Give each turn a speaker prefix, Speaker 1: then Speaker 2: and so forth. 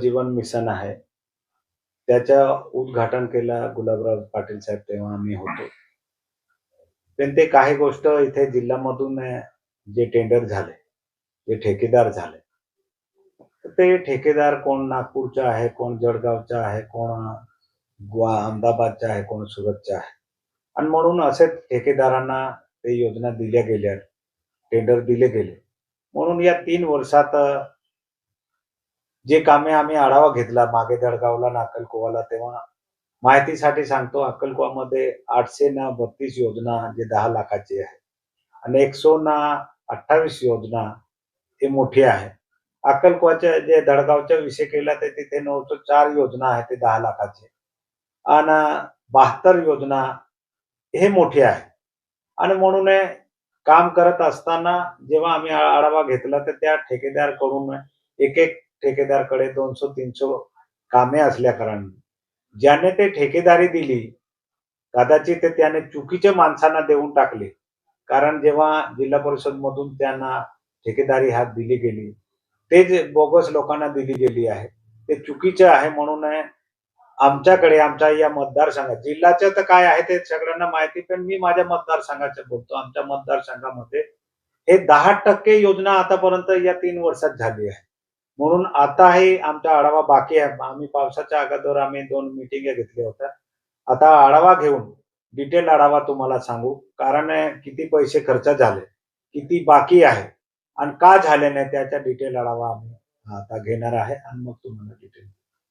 Speaker 1: जीवन mission आहे. त्याच्या उद्घाटन केला गुलाबराव पाटील साहेब तेव्हा आम्ही होतो. पण ते काही गोष्ट इथे जिल्ह्यामधून जे टेंडर झाले जे ठेकेदार झाले ते ठेकेदार कोण नागपूरचा आहे कोण जळगावचा आहे कोण गोवा अहमदाबादचा आहे कोण सुरतचा आहे. आणि म्हणून असे ठेकेदारांना ते योजना दिल्या गेल्या टेंडर दिले गेले. म्हणून या तीन वर्षात जे कामे आम्ही आढावा घेतला मागे दडगावला ना अक्कलकोवाला तेव्हा माहितीसाठी सांगतो अक्कलकोवामध्ये आठशे ना बत्तीस योजना जे दहा लाखाची आहे. आणि एकशे ना अठ्ठावीस योजना हे मोठी आहे. अक्कलकोवाच्या जे दडगावच्या विषय केला तर तिथे नऊशे चार योजना आहे ते दहा लाखाचे. आणि बहात्तर योजना हे मोठी आहे. आणि म्हणून काम करत असताना जेव्हा आम्ही आढावा घेतला तर त्या ठेकेदारकडून एक एक ठेकेदारकडे दोनशे तीनशे कामे असल्या कारणाने ज्याने ते ठेकेदारी दिली कदाचित ते त्याने चुकीच्या माणसांना देऊन टाकले. कारण जेव्हा जिल्हा परिषद मधून त्यांना ठेकेदारी हात दिली गेली ते जे बोगस लोकांना दिली गेली आहे. ते चुकीचे आहे म्हणून आमच्याकडे आमच्या या मतदारसंघात जिल्ह्याचं तर काय आहे ते सगळ्यांना माहिती पण मी माझ्या मतदारसंघाचं बोलतो. आमच्या मतदारसंघामध्ये हे दहा टक्के योजना आतापर्यंत या तीन वर्षात झाली आहे. म्हणून आता हे आमचा आढावा बाकी आहे. आम्ही पावसाच्या अगोदर आम्ही दोन मिटिंग घेतल्या होत्या. आता आढावा घेऊन डिटेल आढावा तुम्हाला सांगू. कारण किती पैसे खर्च झाले किती बाकी आहे आणि का झाले नाही त्याचा डिटेल आढावा आम्ही आता घेणार आहे आणि मग तुम्हाला डिटेल